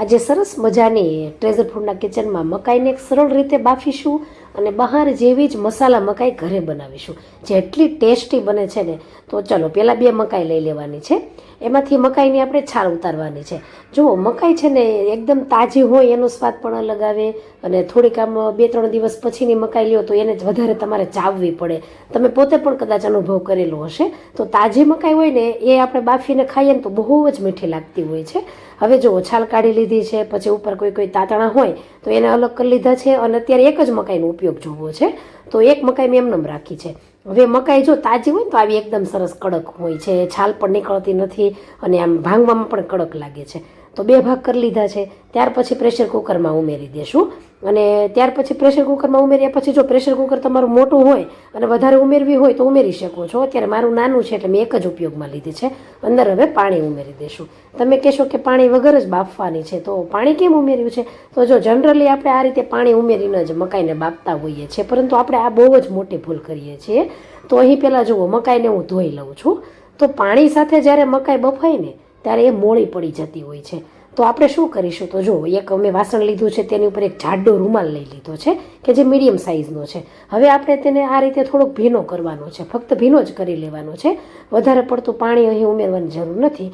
આજે સરસ મજાની ટ્રેઝર ફૂડના કિચનમાં મકાઈને એક સરળ રીતે બાફીશું. અને બહાર જેવી જ મસાલા મકાઈ ઘરે બનાવીશું. જેટલી ટેસ્ટી બને છે ને, તો ચલો પહેલાં બે મકાઈ લઈ લેવાની છે. એમાંથી મકાઈની આપણે છાલ ઉતારવાની છે. જુઓ, મકાઈ છે ને, એકદમ તાજી હોય, એનો સ્વાદ પણ અલગ આવે અને થોડીક આમ બે ત્રણ દિવસ પછીની મકાઈ લ્યો તો એને જ વધારે તમારે ચાવવી પડે. તમે પોતે પણ કદાચ અનુભવ કરેલો હશે. તો તાજી મકાઈ હોય ને, એ આપણે બાફીને ખાઈએ ને તો બહુ જ મીઠી લાગતી હોય છે. હવે જો છાલ કાઢી લીધી છે, પછી ઉપર કોઈ કોઈ તાતણા હોય, તો એને અલગ કરી લીધા છે અને અત્યારે એક જ મકાઈનો ઉપયોગ જોવો છે. તો એક મકાઈ મેં એમનેમ રાખી છે. હવે મકાઈ જો તાજી હોય ને તો આવી એકદમ સરસ કડક હોય છે. છાલ પણ નીકળતી નથી અને આમ ભાંગવામાં પણ કડક લાગે છે. તો બે ભાગ કરી લીધા છે. ત્યાર પછી પ્રેશર કુકરમાં ઉમેરી દેશું. અને ત્યાર પછી પ્રેશર કુકરમાં ઉમેર્યા પછી જો પ્રેશર કુકર તમારું મોટું હોય અને વધારે ઉમેરવી હોય તો ઉમેરી શકો છો. અત્યારે મારું નાનું છે એટલે મેં એક જ ઉપયોગમાં લીધી છે. અંદર હવે પાણી ઉમેરી દેશું. તમે કહેશો કે પાણી વગર જ બાફવાની છે, તો પાણી કેમ ઉમેર્યું છે? તો જો જનરલી આપણે આ રીતે પાણી ઉમેરીને જ મકાઈને બાફતા હોઈએ છીએ, પરંતુ આપણે આ બહુ જ મોટી ભૂલ કરીએ છીએ. તો અહીં પહેલાં જુઓ, મકાઈને હું ધોઈ લઉં છું. તો પાણી સાથે જ્યારે મકાઈ બફાય ને ત્યારે એ મોળી પડી જતી હોય છે. તો આપણે શું કરીશું? તો જો એક અમે વાસણ લીધું છે, તેની ઉપર એક જાડો રૂમાલ લઈ લીધો છે, કે જે મીડિયમ સાઇઝનો છે. હવે આપણે તેને આ રીતે થોડોક ભીનો કરવાનો છે, ફક્ત ભીનો જ કરી લેવાનો છે. વધારે પડતું પાણી અહીં ઉમેરવાની જરૂર નથી.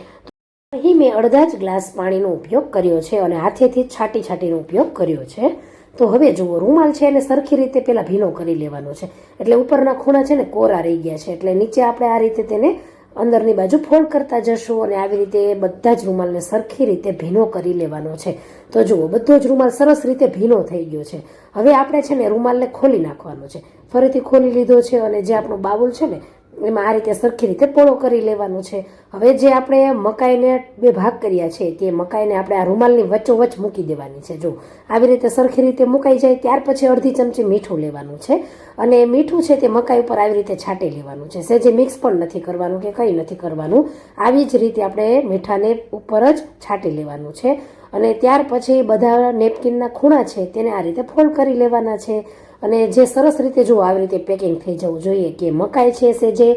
અહીં મેં અડધા જ ગ્લાસ પાણીનો ઉપયોગ કર્યો છે અને હાથેથી જ છાટીનો છાંટીનો ઉપયોગ કર્યો છે. તો હવે જુઓ, રૂમાલ છે એને સરખી રીતે પહેલાં ભીનો કરી લેવાનો છે. એટલે ઉપરના ખૂણા છે ને કોરા રહી ગયા છે, એટલે નીચે આપણે આ રીતે તેને અંદરની બાજુ ફોલ્ડ કરતા જશું અને આવી રીતે બધા જ રૂમાલને સરખી રીતે ભીનો કરી લેવાનો છે. તો જુઓ, બધો જ રૂમાલ સરસ રીતે ભીનો થઈ ગયો છે. હવે આપણે છે ને રૂમાલને ખોલી નાખવાનો છે. ફરીથી ખોલી લીધો છે અને જે આપણો બાબુલ છે ને એમાં આ રીતે સરખી રીતે પોળો કરી લેવાનો છે. હવે જે આપણે મકાઈને બે ભાગ કર્યા છે, તે મકાઈને આપણે આ રૂમાલની વચ્ચોવચ મૂકી દેવાની છે. જો આવી રીતે સરખી રીતે મુકાઈ જાય, ત્યાર પછી અડધી ચમચી મીઠું લેવાનું છે. અને મીઠું છે તે મકાઈ ઉપર આવી રીતે છાંટી લેવાનું છે. સહેજે મિક્સ પણ નથી કરવાનું કે કંઈ નથી કરવાનું. આવી જ રીતે આપણે મીઠાને ઉપર જ છાંટી લેવાનું છે. અને ત્યાર પછી બધા નેપકિનના ખૂણા છે, તેને આ રીતે ફોલ્ડ કરી લેવાના છે. અને જે સરસ રીતે જો આવી રીતે પેકિંગ થઈ જવું જોઈએ કે મકાઈ છે સે જે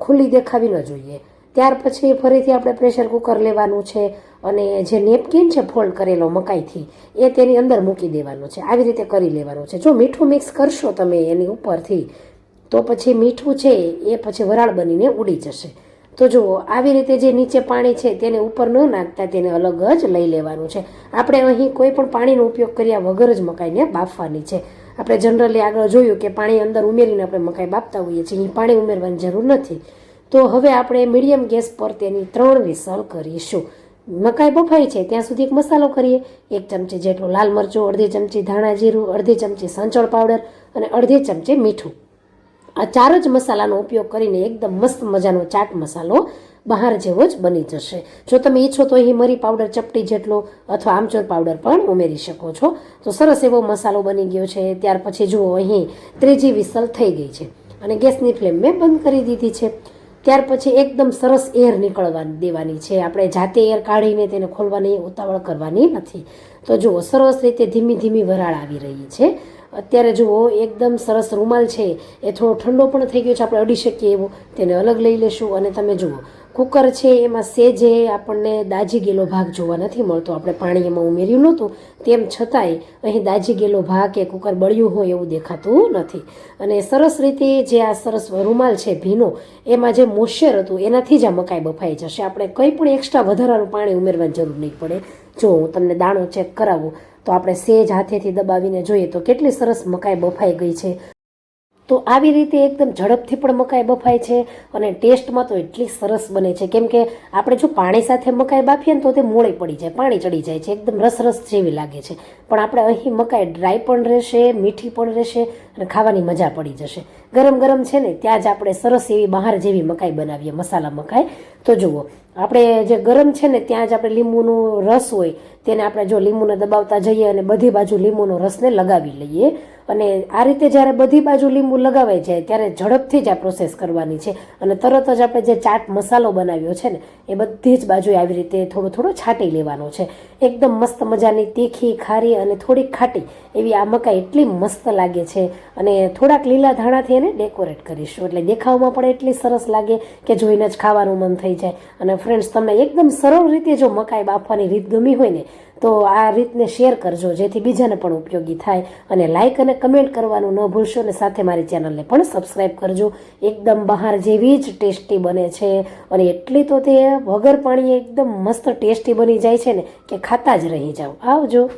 ખુલ્લી દેખાવી ન જોઈએ. ત્યાર પછી ફરીથી આપણે પ્રેશર કુકર લેવાનું છે અને જે નેપકિન છે ફોલ્ડ કરેલો મકાઈથી, એ તેની અંદર મૂકી દેવાનું છે. આવી રીતે કરી લેવાનું છે. જો મીઠું મિક્સ કરશો તમે એની ઉપરથી, તો પછી મીઠું છે એ પછી વરાળ બનીને ઉડી જશે. તો જુઓ, આવી રીતે જે નીચે પાણી છે તેને ઉપર ન નાખતા તેને અલગ જ લઈ લેવાનું છે. આપણે અહીં કોઈ પણ પાણીનો ઉપયોગ કર્યા વગર જ મકાઈને બાફવાની છે. આપણે જનરલી આગળ જોયું કે પાણી અંદર ઉમેરીને આપણે મકાઈ બાફતા હોઈએ છીએ અહીં પાણી ઉમેરવાની જરૂર નથી. તો હવે આપણે મીડિયમ ગેસ પર તેની ત્રણ વિસલ કરીશું. મકાઈ બફાઈ છે, ત્યાં સુધી એક મસાલો કરીએ. એક ચમચી જેટલું લાલ મરચું, અડધી ચમચી ધાણા જીરું, અડધી ચમચી સંચળ પાવડર અને અડધી ચમચી મીઠું. આ ચાર જ મસાલાનો ઉપયોગ કરીને એકદમ મસ્ત મજાનો ચાટ મસાલો બહાર જેવો જ બની જશે. જો તમે ઈચ્છો તો અહીં મરી પાવડર ચપટી જેટલો અથવા આમચૂર પાવડર પણ ઉમેરી શકો છો. તો સરસ એવો મસાલો બની ગયો છે. ત્યાર પછી જુઓ, અહીં ત્રીજી વિસલ થઈ ગઈ છે અને ગેસની ફ્લેમ મેં બંધ કરી દીધી છે. ત્યાર પછી એકદમ સરસ એર નીકળવા દેવાની છે. આપણે જાતે એર કાઢીને તેને ખોલવાની, ઉતાવળ કરવાની નથી. તો જુઓ, સરસ રીતે ધીમી ધીમી વરાળ આવી રહી છે. અત્યારે જુઓ, એકદમ સરસ રૂમાલ છે. એ થોડો ઠંડો પણ થઈ ગયો છે, આપણે અડી શકીએ એવો. તેને અલગ લઈ લેશું અને તમે જુઓ, કુકર છે, એમાં સેજે આપણને દાજી ગયેલો ભાગ જોવા નથી મળતો. આપણે પાણી એમાં ઉમેર્યું નહોતું. તેમ છતાંય અહીં દાજી ગયેલો ભાગ કે કુકર બળ્યું હોય એવું દેખાતું નથી. અને સરસ રીતે જે આ સરસ રૂમાલ છે, ભીનો, એમાં જે મોઇશ્ચર હતું, એનાથી જ આ મકાઈ બફાઈ જશે. આપણે કંઈ પણ એક્સ્ટ્રા વધારાનું પાણી ઉમેરવાની જરૂર નહીં પડે. જો હું તમને દાણો ચેક કરાવું તો આપણે સેજ હાથેથી દબાવીને જોઈએ તો કેટલી સરસ મકાઈ બફાઈ ગઈ છે. તો આવી રીતે એકદમ ઝડપથી પણ મકાઈ બફાય છે અને ટેસ્ટમાં તો એટલી સરસ બને છે. કેમ કે આપણે જો પાણી સાથે મકાઈ બાફીએ ને તો તે મોળી પડી જાય, પાણી ચડી જાય છે, એકદમ રસ રસ જેવી લાગે છે. પણ આપણે અહીં મકાઈ ડ્રાય પણ રહેશે, મીઠી પણ રહેશે અને ખાવાની મજા પડી જશે. ગરમ ગરમ છે ને ત્યાં જ આપણે સરસ એવી બહાર જેવી મકાઈ બનાવીએ, મસાલા મકાઈ. તો જુઓ, આપણે જે ગરમ છે ને ત્યાં જ આપણે લીંબુનો રસ હોય, તેને આપણે જો લીંબુને દબાવતા જઈએ અને બધી બાજુ લીંબુનો રસને લગાવી લઈએ અને આ રીતે જ્યારે બધી બાજુ લીંબુ લગાવાઈ જાય, ત્યારે ઝડપથી જ આ પ્રોસેસ કરવાની છે. અને તરત જ આપણે જે ચાટ મસાલો બનાવ્યો છે ને, એ બધી જ બાજુએ આવી રીતે થોડો થોડો છાંટી લેવાનો છે. એકદમ મસ્ત મજાની તીખી, ખારી અને થોડીક ખાટી એવી આ મકાઈ એટલી મસ્ત લાગે છે. અને થોડાક લીલા ધાણાથી એને ડેકોરેટ કરીશું. એટલે દેખાવમાં પણ એટલી સરસ લાગે કે જોઈને જ ખાવાનું મન થઈ જાય. અને ફ્રેન્ડ્સ તમને એકદમ સરળ રીતે જો મકાઈ બાફવાની રીત ગમી હોય ને, તો આ રીતને શેર કરજો, જેથી બીજાને પણ ઉપયોગી થાય. અને લાઇક અને કમેન્ટ કરવાનું ન ભૂલશો અને સાથે મારી ચેનલને પણ સબસ્ક્રાઈબ કરજો. એકદમ બહાર જેવી જ ટેસ્ટી બને છે. અને એટલી તો તે વગર પાણીએ એકદમ મસ્ત ટેસ્ટી બની જાય છે ને, કે ખાતા જ રહી જાઓ. આવજો.